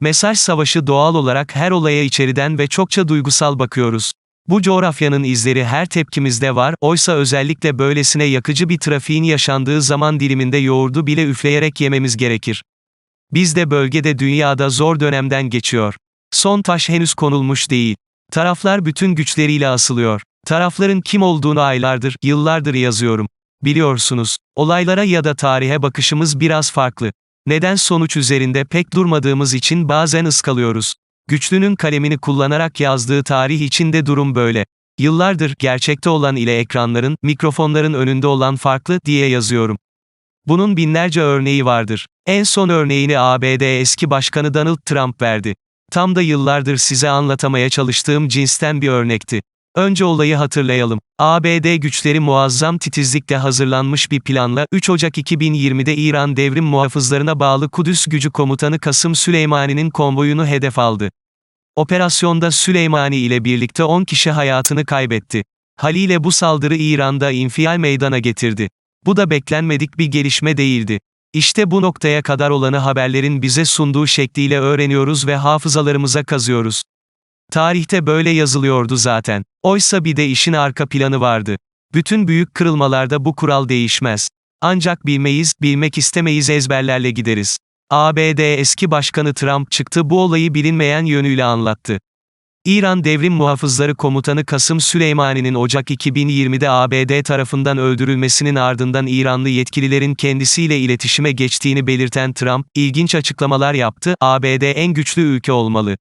Mesaj savaşı doğal olarak her olaya içeriden ve çokça duygusal bakıyoruz. Bu coğrafyanın izleri her tepkimizde var, oysa özellikle böylesine yakıcı bir trafiğin yaşandığı zaman diliminde yoğurdu bile üfleyerek yememiz gerekir. Biz de bölgede dünyada zor dönemden geçiyor. Son taş henüz konulmuş değil. Taraflar bütün güçleriyle asılıyor. Tarafların kim olduğunu aylardır, yıllardır yazıyorum. Biliyorsunuz, olaylara ya da tarihe bakışımız biraz farklı. Neden sonuç üzerinde pek durmadığımız için bazen ıskalıyoruz. Güçlünün kalemini kullanarak yazdığı tarih için de durum böyle. Yıllardır gerçekte olan ile ekranların, mikrofonların önünde olan farklı diye yazıyorum. Bunun binlerce örneği vardır. En son örneğini ABD eski başkanı Donald Trump verdi. Tam da yıllardır size anlatamaya çalıştığım cinsten bir örnekti. Önce olayı hatırlayalım. ABD güçleri muazzam titizlikle hazırlanmış bir planla 3 Ocak 2020'de İran devrim muhafızlarına bağlı Kudüs gücü komutanı Kasım Süleymani'nin konvoyunu hedef aldı. Operasyonda Süleymani ile birlikte 10 kişi hayatını kaybetti. Haliyle bu saldırı İran'da infial meydana getirdi. Bu da beklenmedik bir gelişme değildi. İşte bu noktaya kadar olanı haberlerin bize sunduğu şekliyle öğreniyoruz ve hafızalarımıza kazıyoruz. Tarihte böyle yazılıyordu zaten. Oysa bir de işin arka planı vardı. Bütün büyük kırılmalarda bu kural değişmez. Ancak bilmeyiz, bilmek istemeyiz ezberlerle gideriz. ABD eski başkanı Trump çıktı bu olayı bilinmeyen yönüyle anlattı. İran Devrim Muhafızları Komutanı Kasım Süleymani'nin Ocak 2020'de ABD tarafından öldürülmesinin ardından İranlı yetkililerin kendisiyle iletişime geçtiğini belirten Trump, ilginç açıklamalar yaptı, ABD en güçlü ülke olmalı.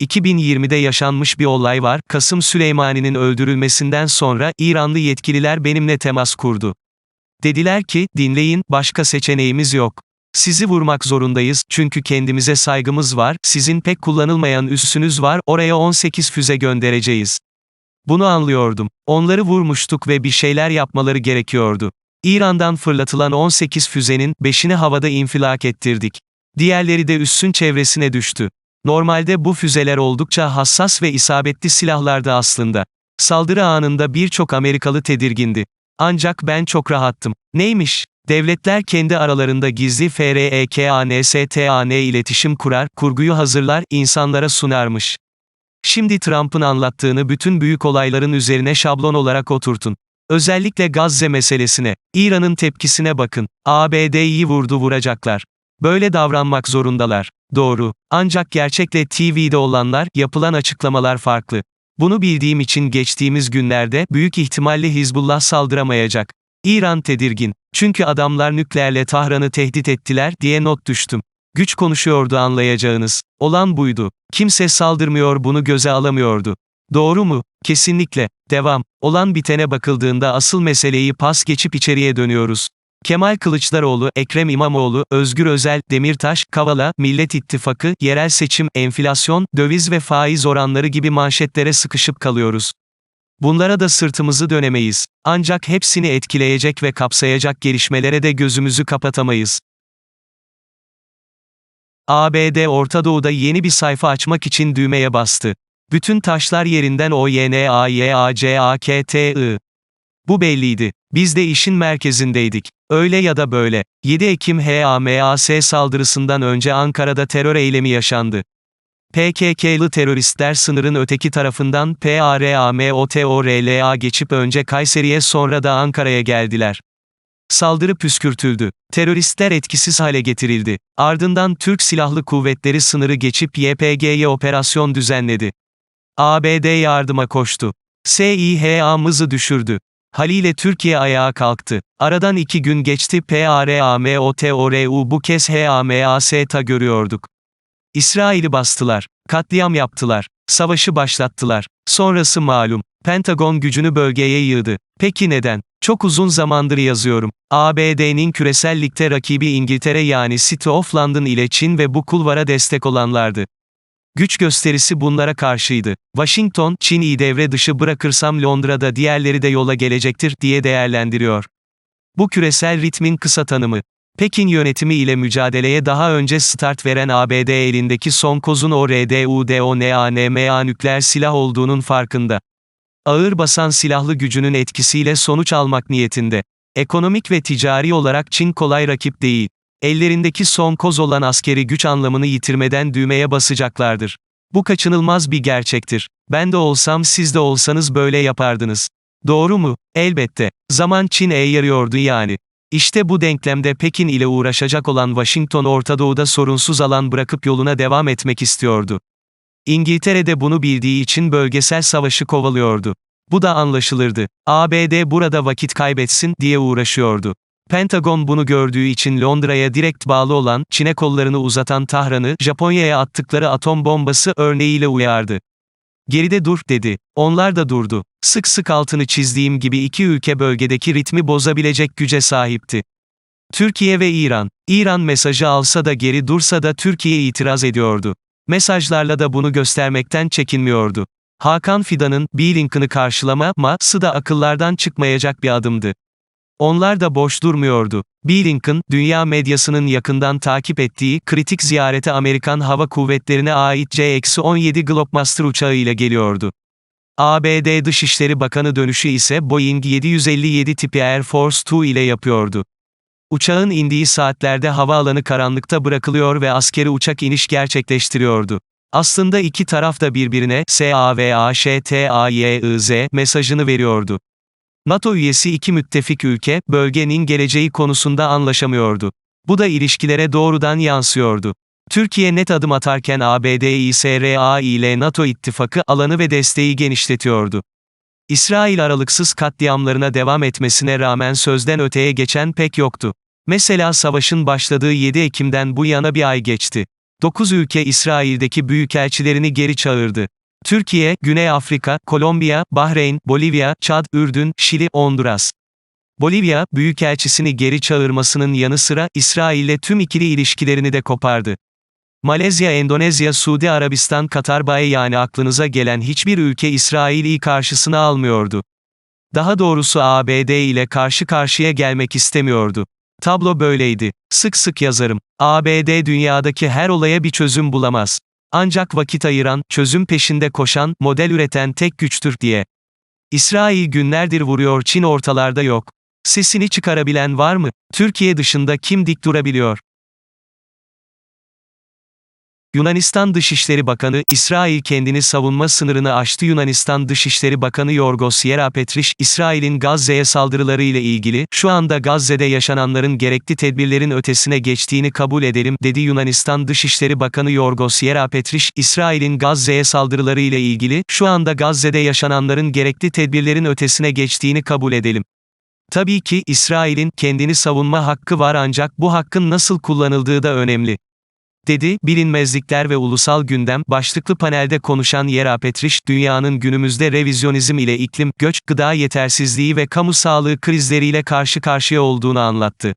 2020'de yaşanmış bir olay var, Kasım Süleymani'nin öldürülmesinden sonra, İranlı yetkililer benimle temas kurdu. Dediler ki, dinleyin, başka seçeneğimiz yok. Sizi vurmak zorundayız, çünkü kendimize saygımız var, sizin pek kullanılmayan üssünüz var, oraya 18 füze göndereceğiz. Bunu anlıyordum. Onları vurmuştuk ve bir şeyler yapmaları gerekiyordu. İran'dan fırlatılan 18 füzenin, 5'ini havada infilak ettirdik. Diğerleri de üssün çevresine düştü. Normalde bu füzeler oldukça hassas ve isabetli silahlardı aslında. Saldırı anında birçok Amerikalı tedirgindi. Ancak ben çok rahattım. Neymiş? Devletler kendi aralarında gizli FREKANSTAN iletişim kurar, kurguyu hazırlar, insanlara sunarmış. Şimdi Trump'ın anlattığını bütün büyük olayların üzerine şablon olarak oturtun. Özellikle Gazze meselesine, İran'ın tepkisine bakın. ABD'yi vurdu vuracaklar. Böyle davranmak zorundalar. Doğru. Ancak gerçekle TV'de olanlar, yapılan açıklamalar farklı. Bunu bildiğim için geçtiğimiz günlerde, büyük ihtimalle Hizbullah saldıramayacak. İran tedirgin. Çünkü adamlar nükleerle Tahran'ı tehdit ettiler, diye not düştüm. Güç konuşuyordu anlayacağınız. Olan buydu. Kimse saldırmıyor bunu göze alamıyordu. Doğru mu? Kesinlikle. Devam. Olan bitene bakıldığında asıl meseleyi pas geçip içeriye dönüyoruz. Kemal Kılıçdaroğlu, Ekrem İmamoğlu, Özgür Özel, Demirtaş, Kavala, Millet İttifakı, yerel seçim, enflasyon, döviz ve faiz oranları gibi manşetlere sıkışıp kalıyoruz. Bunlara da sırtımızı dönemeyiz. Ancak hepsini etkileyecek ve kapsayacak gelişmelere de gözümüzü kapatamayız. ABD Orta Doğu'da yeni bir sayfa açmak için düğmeye bastı. Bütün taşlar yerinden OYNAYACAKTI. Bu belliydi. Biz de işin merkezindeydik. Öyle ya da böyle. 7 Ekim HAMAS saldırısından önce Ankara'da terör eylemi yaşandı. PKK'lı teröristler sınırın öteki tarafından PARAMOTORLA geçip önce Kayseri'ye sonra da Ankara'ya geldiler. Saldırı püskürtüldü. Teröristler etkisiz hale getirildi. Ardından Türk Silahlı Kuvvetleri sınırı geçip YPG'ye operasyon düzenledi. ABD yardıma koştu. SİHA'mızı düşürdü. Haliyle Türkiye ayağa kalktı. Aradan iki gün geçti PARAMOTORU bu kez HAMAS'ta görüyorduk. İsrail'i bastılar. Katliam yaptılar. Savaşı başlattılar. Sonrası malum. Pentagon gücünü bölgeye yığdı. Peki neden? Çok uzun zamandır yazıyorum. ABD'nin küresel ligde rakibi İngiltere yani City of London ile Çin ve bu kulvara destek olanlardı. Güç gösterisi bunlara karşıydı. Washington, Çin'i devre dışı bırakırsam Londra'da diğerleri de yola gelecektir diye değerlendiriyor. Bu küresel ritmin kısa tanımı. Pekin yönetimi ile mücadeleye daha önce start veren ABD elindeki son kozun ORDUDONANMA nükleer silah olduğunun farkında. Ağır basan silahlı gücünün etkisiyle sonuç almak niyetinde. Ekonomik ve ticari olarak Çin kolay rakip değil. Ellerindeki son koz olan askeri güç anlamını yitirmeden düğmeye basacaklardır. Bu kaçınılmaz bir gerçektir. Ben de olsam siz de olsanız böyle yapardınız. Doğru mu? Elbette. Zaman Çin'e yarıyordu yani. İşte bu denklemde Pekin ile uğraşacak olan Washington Orta Doğu'da sorunsuz alan bırakıp yoluna devam etmek istiyordu. İngiltere de bunu bildiği için bölgesel savaşı kovalıyordu. Bu da anlaşılırdı. ABD burada vakit kaybetsin diye uğraşıyordu. Pentagon bunu gördüğü için Londra'ya direkt bağlı olan, Çin'e kollarını uzatan Tahran'ı, Japonya'ya attıkları atom bombası örneğiyle uyardı. Geride dur, dedi. Onlar da durdu. Sık sık altını çizdiğim gibi iki ülke bölgedeki ritmi bozabilecek güce sahipti. Türkiye ve İran. İran mesajı alsa da geri dursa da Türkiye itiraz ediyordu. Mesajlarla da bunu göstermekten çekinmiyordu. Hakan Fidan'ın, Blinken'ı karşılama, ması da akıllardan çıkmayacak bir adımdı. Onlar da boş durmuyordu. Blinken, dünya medyasının yakından takip ettiği, kritik ziyarete Amerikan Hava Kuvvetleri'ne ait C-17 Globemaster uçağı ile geliyordu. ABD Dışişleri Bakanı dönüşü ise Boeing 757 tipi Air Force Two ile yapıyordu. Uçağın indiği saatlerde havaalanı karanlıkta bırakılıyor ve askeri uçak iniş gerçekleştiriyordu. Aslında iki taraf da birbirine SAVAŞTAYIZ mesajını veriyordu. NATO üyesi iki müttefik ülke, bölgenin geleceği konusunda anlaşamıyordu. Bu da ilişkilere doğrudan yansıyordu. Türkiye net adım atarken ABD İSRA ile NATO ittifakı alanı ve desteği genişletiyordu. İsrail aralıksız katliamlarına devam etmesine rağmen sözden öteye geçen pek yoktu. Mesela savaşın başladığı 7 Ekim'den bu yana bir ay geçti. 9 ülke İsrail'deki büyükelçilerini geri çağırdı. Türkiye, Güney Afrika, Kolombiya, Bahreyn, Bolivya, Çad, Ürdün, Şili, Honduras. Bolivya, büyükelçisini geri çağırmasının yanı sıra, İsrail'le tüm ikili ilişkilerini de kopardı. Malezya, Endonezya, Suudi Arabistan, Katar bayi yani aklınıza gelen hiçbir ülke İsrail'i karşısına almıyordu. Daha doğrusu ABD ile karşı karşıya gelmek istemiyordu. Tablo böyleydi. Sık sık yazarım. ABD dünyadaki her olaya bir çözüm bulamaz. Ancak vakit ayıran, çözüm peşinde koşan, model üreten tek güçtür diye. İsrail günlerdir vuruyor Çin ortalarda yok. Sesini çıkarabilen var mı? Türkiye dışında kim dik durabiliyor? Yunanistan Dışişleri Bakanı, İsrail kendini savunma sınırını aştı Yunanistan Dışişleri Bakanı Yorgos Yerapetris, İsrail'in Gazze'ye saldırıları ile ilgili, şu anda Gazze'de yaşananların gerekli tedbirlerin ötesine geçtiğini kabul edelim, dedi Yunanistan Dışişleri Bakanı Yorgos Yerapetris, İsrail'in Gazze'ye saldırıları ile ilgili, şu anda Gazze'de yaşananların gerekli tedbirlerin ötesine geçtiğini kabul edelim. Tabii ki, İsrail'in, kendini savunma hakkı var ancak bu hakkın nasıl kullanıldığı da önemli dedi, bilinmezlikler ve ulusal gündem, başlıklı panelde konuşan Yera Petriş, dünyanın günümüzde revizyonizm ile iklim, göç, gıda yetersizliği ve kamu sağlığı krizleriyle karşı karşıya olduğunu anlattı.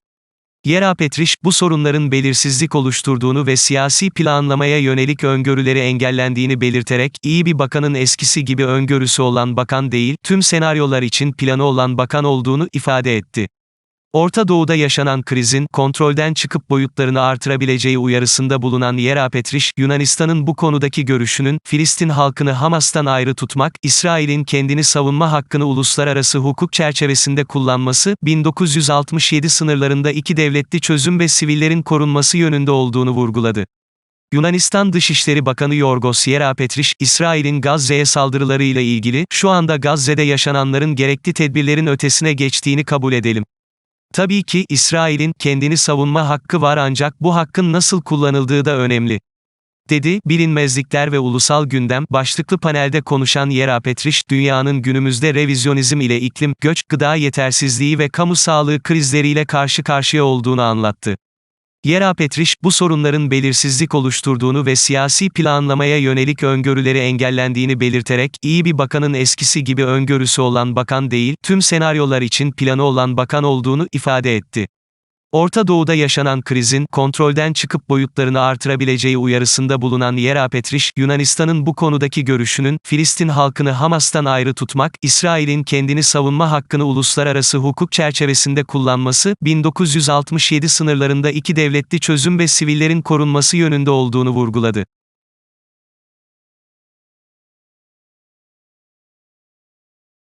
Yera Petriş, bu sorunların belirsizlik oluşturduğunu ve siyasi planlamaya yönelik öngörüleri engellendiğini belirterek, iyi bir bakanın eskisi gibi öngörüsü olan bakan değil, tüm senaryolar için planı olan bakan olduğunu ifade etti. Orta Doğu'da yaşanan krizin, kontrolden çıkıp boyutlarını artırabileceği uyarısında bulunan Yera Petriş, Yunanistan'ın bu konudaki görüşünün, Filistin halkını Hamas'tan ayrı tutmak, İsrail'in kendini savunma hakkını uluslararası hukuk çerçevesinde kullanması, 1967 sınırlarında iki devletli çözüm ve sivillerin korunması yönünde olduğunu vurguladı. Yunanistan Dışişleri Bakanı Yorgos Yerapetris, İsrail'in Gazze'ye saldırılarıyla ilgili, şu anda Gazze'de yaşananların gerekli tedbirlerin ötesine geçtiğini kabul edelim. Tabii ki, İsrail'in, kendini savunma hakkı var ancak bu hakkın nasıl kullanıldığı da önemli. Dedi, bilinmezlikler ve ulusal gündem, başlıklı panelde konuşan Yera Petriş, dünyanın günümüzde revizyonizm ile iklim, göç, gıda yetersizliği ve kamu sağlığı krizleriyle karşı karşıya olduğunu anlattı. Yera Petriş, bu sorunların belirsizlik oluşturduğunu ve siyasi planlamaya yönelik öngörüleri engellendiğini belirterek, iyi bir bakanın eskisi gibi öngörüsü olan bakan değil, tüm senaryolar için planı olan bakan olduğunu ifade etti. Orta Doğu'da yaşanan krizin, kontrolden çıkıp boyutlarını artırabileceği uyarısında bulunan Yera Petriş, Yunanistan'ın bu konudaki görüşünün, Filistin halkını Hamas'tan ayrı tutmak, İsrail'in kendini savunma hakkını uluslararası hukuk çerçevesinde kullanması, 1967 sınırlarında iki devletli çözüm ve sivillerin korunması yönünde olduğunu vurguladı.